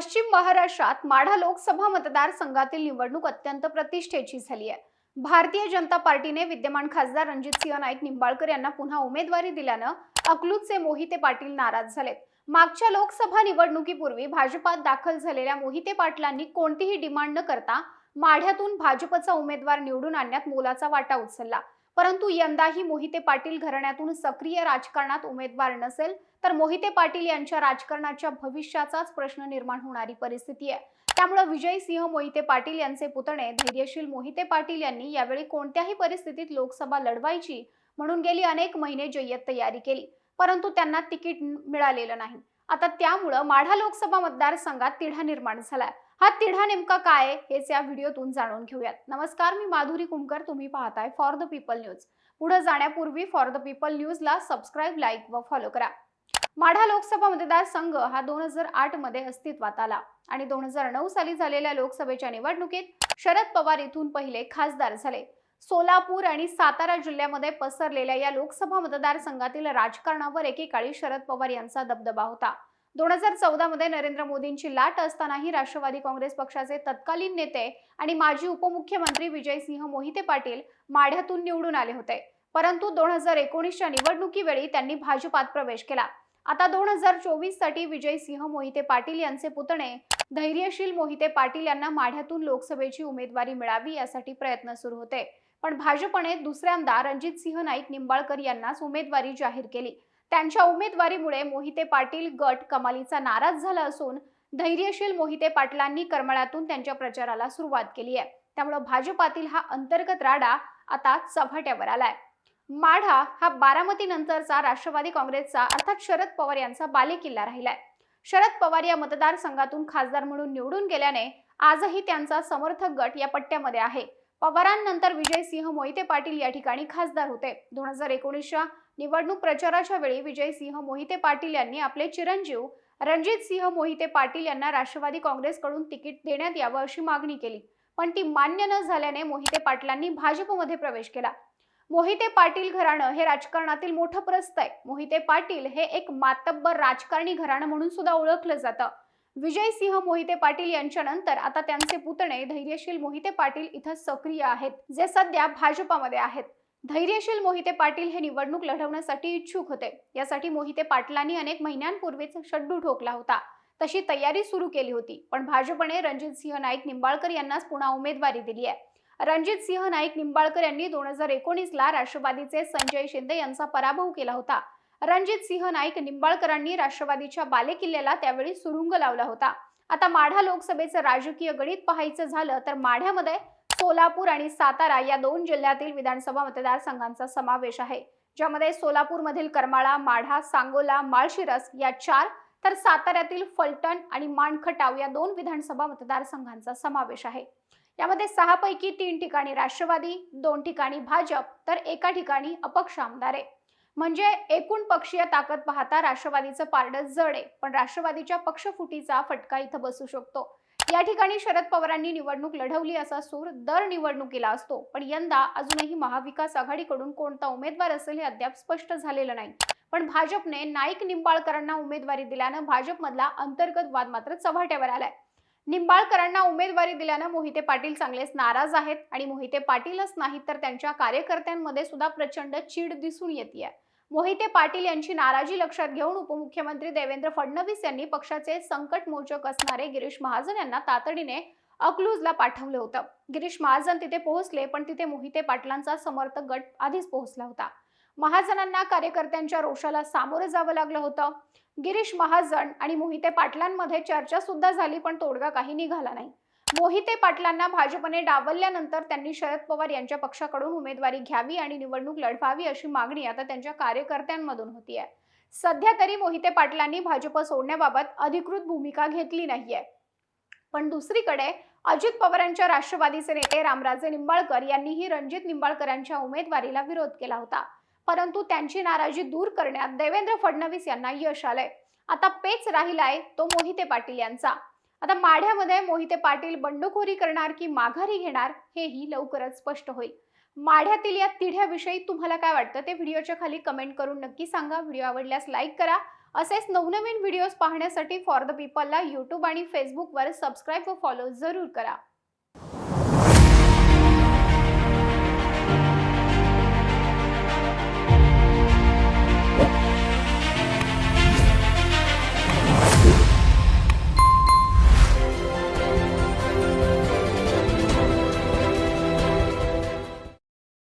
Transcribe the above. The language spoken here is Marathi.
पश्चिम महाराष्ट्रात माढा लोकसभा मतदारसंघातील निवडणूक अत्यंत प्रतिष्ठेची झाली आहे. भारतीय जनता पार्टीने विद्यमान खासदार रणजितसिंह नाईक निंबाळकर यांना पुन्हा उमेदवारी दिल्यानं अकलूजचे मोहिते पाटील नाराज झालेत. मागच्या लोकसभा निवडणुकीपूर्वी भाजपात दाखल झालेल्या मोहिते पाटलांनी कोणतीही डिमांड न करता माढ्यातून भाजपचा उमेदवार निवडून आणण्यात मोलाचा वाटा उचलला. परंतु यंदाही मोहिते पाटील घराण्यातून सक्रिय राजकारणात उमेदवार नसेल तर मोहिते पाटील यांच्या राजकारणाच्या भविष्याचाच प्रश्न निर्माण होणारी परिस्थिती आहे. त्यामुळे विजयसिंह मोहिते पाटील यांचे पुतणे धैर्यशील मोहिते पाटील यांनी यावेळी कोणत्याही परिस्थितीत लोकसभा लढवायची म्हणून गेली अनेक महिने जय्यत तयारी केली परंतु त्यांना तिकीट मिळालेलं नाही. आता त्यामुळं माढा लोकसभा मतदारसंघात तिढा निर्माण झालाय. हा तिढा नेमका काय हेच या व्हिडिओतून जाणून घेऊयात. नमस्कार मी माधुरी कुमकर तुम्ही पाहताय फॉर द पीपल न्यूज पुढे जाण्यापूर्वी फॉर द पीपल न्यूजला सबस्क्राईब लाईक व फॉलो करा. माढा लोकसभा मतदारसंघ हा दोन हजार आठमध्ये अस्तित्वात आला आणि दोन हजार नऊ साली झालेल्या लोकसभेच्या निवडणुकीत शरद पवार इथून पहिले खासदार झाले. सोलापूर आणि सातारा जिल्ह्यामध्ये पसरलेल्या या लोकसभा मतदारसंघातील राजकारणावर एकेकाळी शरद पवार यांचा दबदबा होता. दोन हजार चौदामध्ये नरेंद्र मोदींची लाट असतानाही राष्ट्रवादी काँग्रेस पक्षाचे तत्कालीन नेते आणि माजी उपमुख्यमंत्री विजयसिंह मोहिते पाटील माढ्यातून निवडून आले होते. परंतु दोन हजार एकोणीसच्या निवडणुकीवेळी त्यांनी भाजपात प्रवेश केला. आता दोन हजार चोवीससाठी विजयसिंह मोहिते पाटील यांचे पुतणे धैर्यशील मोहिते पाटील यांना माढ्यातून लोकसभेची उमेदवारी मिळावी यासाठी प्रयत्न सुरू होते. पण भाजपने दुसऱ्यांदा रणजितसिंह नाईक निंबाळकर यांनाच उमेदवारी जाहीर केली. त्यांच्या उमेदवारीमुळे मोहिते पाटील गट कमालीचा नाराज झाला असून धैर्यशील मोहिते पाटलांनी करमळ्यातून त्यांच्या प्रचाराला सुरुवात केली आहे. त्यामुळे भाजपातील हा अंतर्गत राडा आता चव्हाट्यावर आलाय. माढा हा बारामती नंतरचा राष्ट्रवादी काँग्रेसचा अर्थात शरद पवार यांचा बालेकिल्ला राहिलाय. शरद पवार या मतदारसंघातून खासदार म्हणून निवडून गेल्याने आजही त्यांचा समर्थक गट या पट्ट्यामध्ये आहे. पवारांनंतर विजयसिंह मोहिते पाटील या ठिकाणी खासदार होते. दोन हजार एकोणीसच्या निवडणूक प्रचाराच्या वेळी विजयसिंह मोहिते पाटील यांनी आपले चिरंजीव रणजित सिंह मोहिते पाटील यांना राष्ट्रवादी काँग्रेसकडून तिकीट देण्यात यावं अशी मागणी केली. पण ती मान्य न झाल्याने मोहिते पाटलांनी भाजपमध्ये प्रवेश केला. मोहिते पाटील घराणं हे राजकारणातील मोठं प्रस्त आहे. मोहिते पाटील हे एक मातब्बर राजकारणी घराणं म्हणून सुद्धा ओळखलं जातं. विजयसिंह मोहिते पाटील यांच्यानंतर आता त्यांचे पुतणे धैर्यशील मोहिते पाटील इथं सक्रिय आहेत जे सध्या भाजपामध्ये आहेत. धैर्यशील मोहिते पाटील हे निवडणूक लढवण्यासाठी इच्छुक होते. यासाठी मोहिते पाटलांनी अनेक महिन्यांपूर्वीच शड्डू ठोकला होता. तशी तयारी सुरू केली होती. पण भाजपने रणजित सिंह नाईक निंबाळकर यांनाच पुन्हा उमेदवारी दिली आहे. रणजित सिंह नाईक निंबाळकर यांनी दोन हजार एकोणीसला राष्ट्रवादीचे संजय शिंदे यांचा पराभव केला होता. रणजित सिंह नाईक निंबाळकरांनी राष्ट्रवादीच्या बालेकिल्ल्याला त्यावेळी सुरुंग लावला होता. आता माढा लोकसभेचं राजकीय गणित पाहायचं झालं तर माढ्यामध्ये सोलापूर आणि सातारा या दोन जिल्ह्यातील विधानसभा मतदारसंघांचा समावेश आहे. ज्यामध्ये सोलापूरमधील करमाळा माढा सांगोला माळशिरस या चार तर साताऱ्यातील फलटण आणि माणखटाव या दोन विधानसभा मतदारसंघांचा समावेश आहे. यामध्ये सहा पैकी तीन ठिकाणी राष्ट्रवादी दोन ठिकाणी भाजप तर एका ठिकाणी अपक्ष आमदार आहे. म्हणजे एकूण पक्षीय ताकद पाहता राष्ट्रवादीचं पारडं जड आहे पण राष्ट्रवादीच्या पक्षफुटीचा फटका इथं बसू शकतो. या ठिकाणी शरद पवारांनी निवडणूक लढवली असा सूर दर निवडणुकीला असतो. पण यंदा अजूनही महाविकास आघाडीकडून कोणता उमेदवार असेल हे अद्याप स्पष्ट झालेलं नाही. पण भाजपने नाईक निंबाळकरांना उमेदवारी दिल्यानं भाजपमधला अंतर्गत वाद मात्र चव्हाट्यावर आलाय. निंबाळकरांना उमेदवारी दिल्यानं मोहिते पाटील चांगलेच नाराज आहेत आणि मोहिते पाटीलच नाहीत तर त्यांच्या कार्यकर्त्यांमध्ये सुद्धा प्रचंड चीड दिसून येते मोहिते पाटील यांची नाराजी लक्षात घेऊन उपमुख्यमंत्री देवेंद्र फडणवीस यांनी पक्षाचे संकट मोचक असणारे गिरीश महाजन यांना तातडीने अकलूजला पाठवलं होतं. गिरीश महाजन तिथे पोहोचले पण तिथे मोहिते पाटलांचा समर्थक गट आधीच पोहोचला होता. महाजनांना कार्यकर्त्यांच्या रोषाला सामोरं जावं लागलं होतं. गिरीश महाजन आणि मोहिते पाटलांमध्ये चर्चा सुद्धा झाली पण तोडगा काही निघाला नाही. मोहिते पाटलांना भाजपने डावलल्यानंतर त्यांनी शरद पवार यांच्या पक्षाकडून उमेदवारी घ्यावी आणि निवडणूक लढवावी अशी मागणी आता त्यांच्या कार्यकर्त्यांमधून होती आहे. सध्या तरी मोहिते पाटलांनी भाजप सोडण्याबाबत अधिकृत भूमिका घेतली नाहीये. पण दुसरीकडे अजित पवारांच्या राष्ट्रवादीचे नेते रामराजे निंबाळकर यांनीही रणजित निंबाळकरांच्या उमेदवारीला विरोध केला होता. परंतु त्यांची नाराजी दूर करण्यात देवेंद्र फडणवीस यांना यश आलंय. आता पेच राहिलाय तो मोहिते पाटील यांचा. आता माढ्यामध्ये मोहिते पाटील बंडखोरी करणार की माघारी घेणार हेही लवकरच स्पष्ट होईल. माढ्यातील या तिढ्याविषयी तुम्हाला काय वाटतं? ते व्हिडिओच्या खाली कमेंट करून नक्की सांगा. व्हिडिओ आवडल्यास लाईक करा. असेच नवनवीन व्हिडिओज पाहण्यासाठी फॉर द पीपलला यूट्यूब आणि फेसबुकवर सबस्क्राईब व फॉलो जरूर करा.